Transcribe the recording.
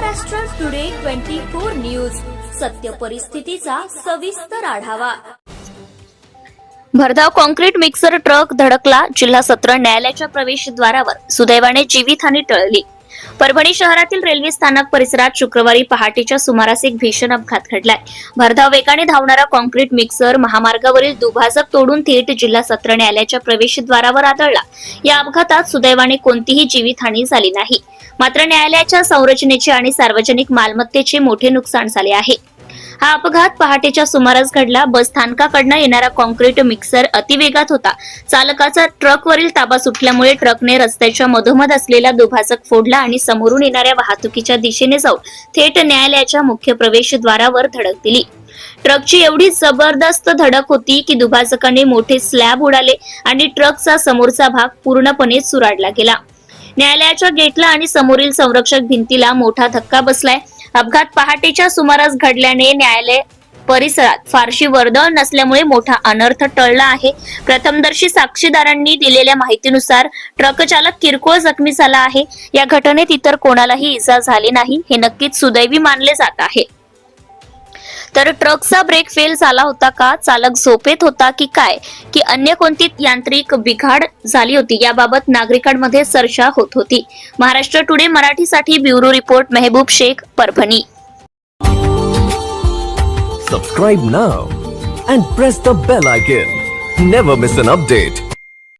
Maharashtra today twenty four news सत्य परिस्थितीचा सविस्तर आढावा. भरधाव कॉन्क्रीट मिक्सर ट्रक धडकला जिल्हा सत्र न्यायालयाच्या प्रवेशद्वारावर सुदैवाने जीवितहानी टळली. परभणी शहरातील रेल्वे स्थानक परिसरात शुक्रवारी पहाटेच्या सुमारास एक भीषण अपघात घडलाय. भरधाव वेगाने धावणारा कॉन्क्रीट मिक्सर महामार्गावरील दुभाजक तोडून थेट जिल्हा सत्र न्यायालयाच्या प्रवेशद्वारावर आदळला. या अपघातात सुदैवाने कोणतीही जीवितहानी झाली नाही. मात्र न्यायालयाच्या संरचनेचे आणि सार्वजनिक मालमत्तेचे मोठे नुकसान झाले आहे. हा अपघात पहाटेच्या सुमारास घडला. बस स्थानकाकडनं येणारा कॉन्क्रीट मिक्सर अतिवेगात होता. चालकाचा ट्रकवरील ताबा सुटल्यामुळे ट्रकने रस्त्याच्या मधोमध असलेला दुभाजक फोडला आणि समोरून येणाऱ्या वाहतुकीच्या दिशेने जाऊन थेट न्यायालयाच्या मुख्य प्रवेशद्वारावर धडक दिली. ट्रकची एवढी जबरदस्त धडक होती की दुभाजकाने मोठे स्लॅब उडाले आणि ट्रकचा समोरचा भाग पूर्णपणे चुराडला गेला. न्यायालयाच्या गेटला आणि समोरील संरक्षक भिंतीला मोठा धक्का बसलाय. अपघात पहाटेच्या सुमारास घडल्याने न्यायालय परिसरात फारशी वर्दळ नसल्यामुळे मोठा अनर्थ टळला आहे. प्रथमदर्शी साक्षीदारांनी दिलेल्या माहितीनुसार ट्रक चालक किरकोळ जखमी झाला आहे. या घटनेत इतर कोणालाही इजा झाली नाही. हे नक्कीच सुदैवी मानले जात आहे. तर ट्रकचा ब्रेक फेल झाला होता का? चालक झोपेत होता की काय? की अन्य कोणती यांत्रिक बिघाड झाली होती? याबाबत नागरिकांमध्ये चर्चा होत होती. महाराष्ट्र टुडे मराठीसाठी bureau report Mehboob Shaikh Parbhani. Subscribe now and press the bell icon never miss an update